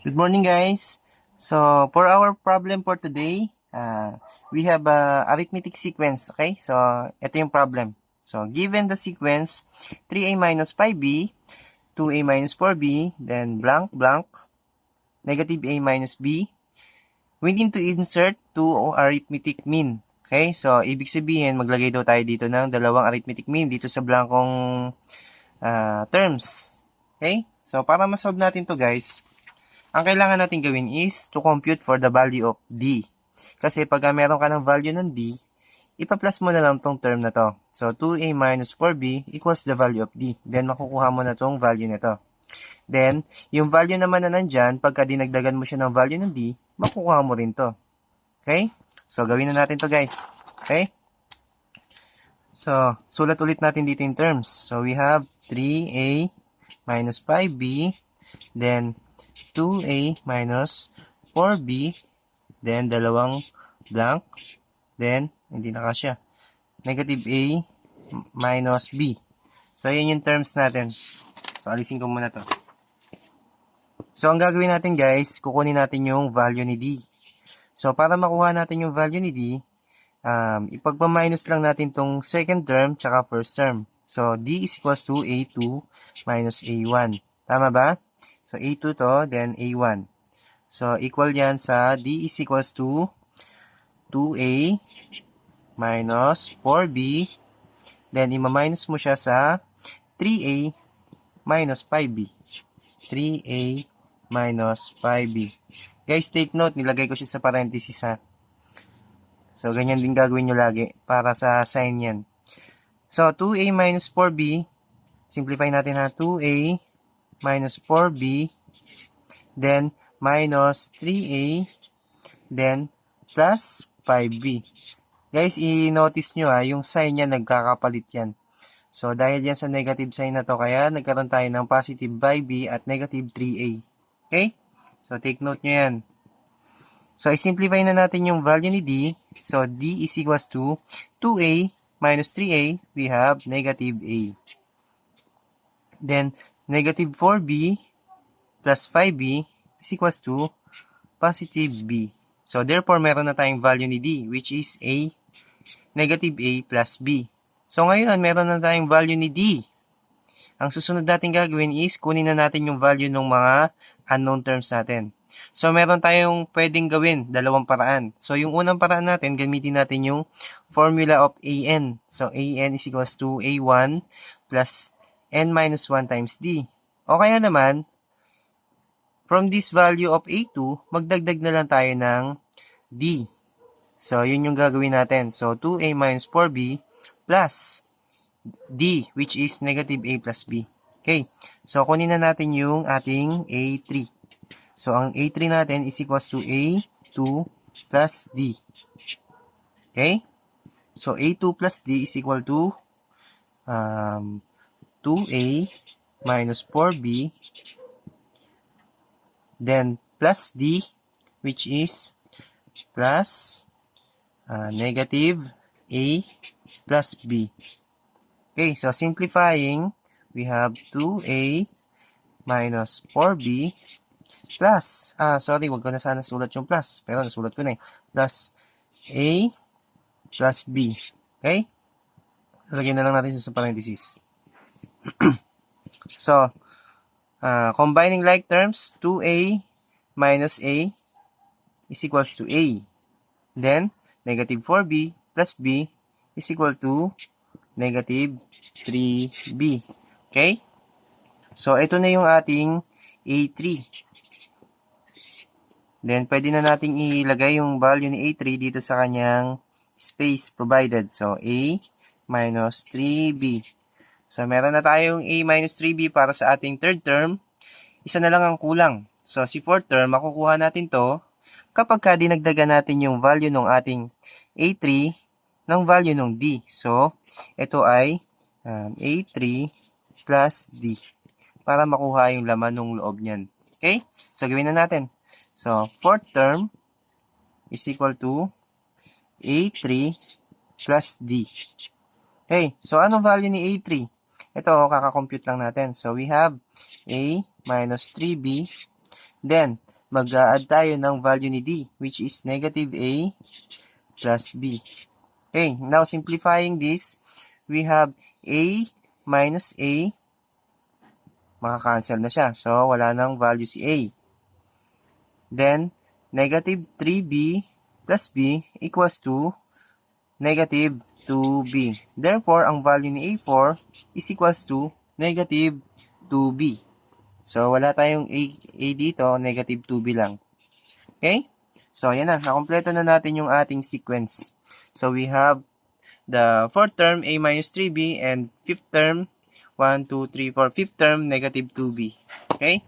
Good morning, guys. So, for our problem for today, uh, we have a arithmetic sequence, okay? So, ito yung problem. So, given the sequence 3a minus 5b, 2a minus 4b, then blank, blank, negative a minus b, we need to insert two arithmetic mean. Okay? So, ibig sabihin, maglagay daw tayo dito ng dalawang arithmetic mean dito sa blankong uh, terms. Okay? So, para masolve natin to guys, ang kailangan natin gawin is to compute for the value of d. Kasi pag meron ka ng value ng d, ipa-plus mo na lang tong term na to. So, 2a minus 4b equals the value of d. Then, makukuha mo na tong value nito. Then, yung value naman na nandyan, pagka dinagdagan mo siya ng value ng d, makukuha mo rin to. Okay? So, gawin na natin to guys. Okay? So, sulat ulit natin dito in terms. So, we have 3a minus 5b, then 2a minus 4b, then dalawang blank, then hindi na kasya. Negative a minus b. So, yan yung terms natin. So, alisin ko muna to. So, ang gagawin natin guys, kukunin natin yung value ni d. So, para makuha natin yung value ni d, um, ipagpa-minus lang natin tong second term tsaka first term. So, d is equals to a2 minus a1. Tama ba? So, a2 to, then a1. So, equal yan sa d is equals to 2a minus 4b. Then, ima-minus mo siya sa 3a minus 5b. 3a minus 5b. Guys, take note, nilagay ko siya sa parenthesis ha. So, ganyan din gagawin nyo lagi para sa sign yan. So, 2a minus 4b, simplify natin ha, 2a minus 4b, then minus 3a, then plus 5b. Guys, i-notice nyo ha, yung sign niya nagkakapalit yan. So, dahil yan sa negative sign na to, kaya nagkaroon tayo ng positive 5b at negative 3a. Okay? So, take note nyo yan. So, i-simplify na natin yung value ni d. So, d is equals to 2a minus 3a, we have negative a. Then, negative 4b plus 5b is equals to positive b. So, therefore, meron na tayong value ni d, which is a, negative a plus b. So, ngayon, meron na tayong value ni d. Ang susunod natin gagawin is, kunin na natin yung value ng mga unknown terms natin. So, meron tayong pwedeng gawin, dalawang paraan. So, yung unang paraan natin, gamitin natin yung formula of AN. So, AN is equals to A1 plus N minus 1 times D. O kaya naman, from this value of A2, magdagdag na lang tayo ng D. So, yun yung gagawin natin. So, 2A minus 4B plus D, which is negative A plus B. Okay. So, kunin na natin yung ating A3. So, ang A3 natin is equals to A2 plus D. Okay? So, A2 plus D is equal to um, 2A minus 4B then plus D which is plus uh, negative A plus B. Okay, so simplifying, we have 2A minus 4B plus, ah, sorry, wag ko na sana sulat yung plus, pero nasulat ko na eh, plus A plus B. Okay? Lagyan na lang natin sa parenthesis. so, uh, combining like terms, 2A minus A is equals to A. Then, negative 4B plus B is equal to negative 3B. Okay? So, ito na yung ating A3. Then, pwede na nating ilagay yung value ni A3 dito sa kanyang space provided. So, A minus 3B. So, meron na tayong A minus 3B para sa ating third term. Isa na lang ang kulang. So, si fourth term, makukuha natin to kapag ka dinagdagan natin yung value ng ating A3 ng value ng D. So, ito ay um, A3 plus D para makuha yung laman ng loob niyan. Okay? So, gawin na natin. So, fourth term is equal to A3 plus D. Okay, so anong value ni A3? Ito, kakakompute lang natin. So, we have A minus 3B. Then, mag-add tayo ng value ni D, which is negative A plus B. Okay, now simplifying this, we have A minus A, makakancel na siya. So, wala nang value si A. Then, negative 3B plus B equals to negative 2B. Therefore, ang value ni A4 is equals to negative 2B. So, wala tayong A, A dito, negative 2B lang. Okay? So, yan na. Nakompleto na natin yung ating sequence. So, we have the fourth term, A minus 3B, and fifth term, 1, 2, 3, 4, fifth term, negative 2B. Okay?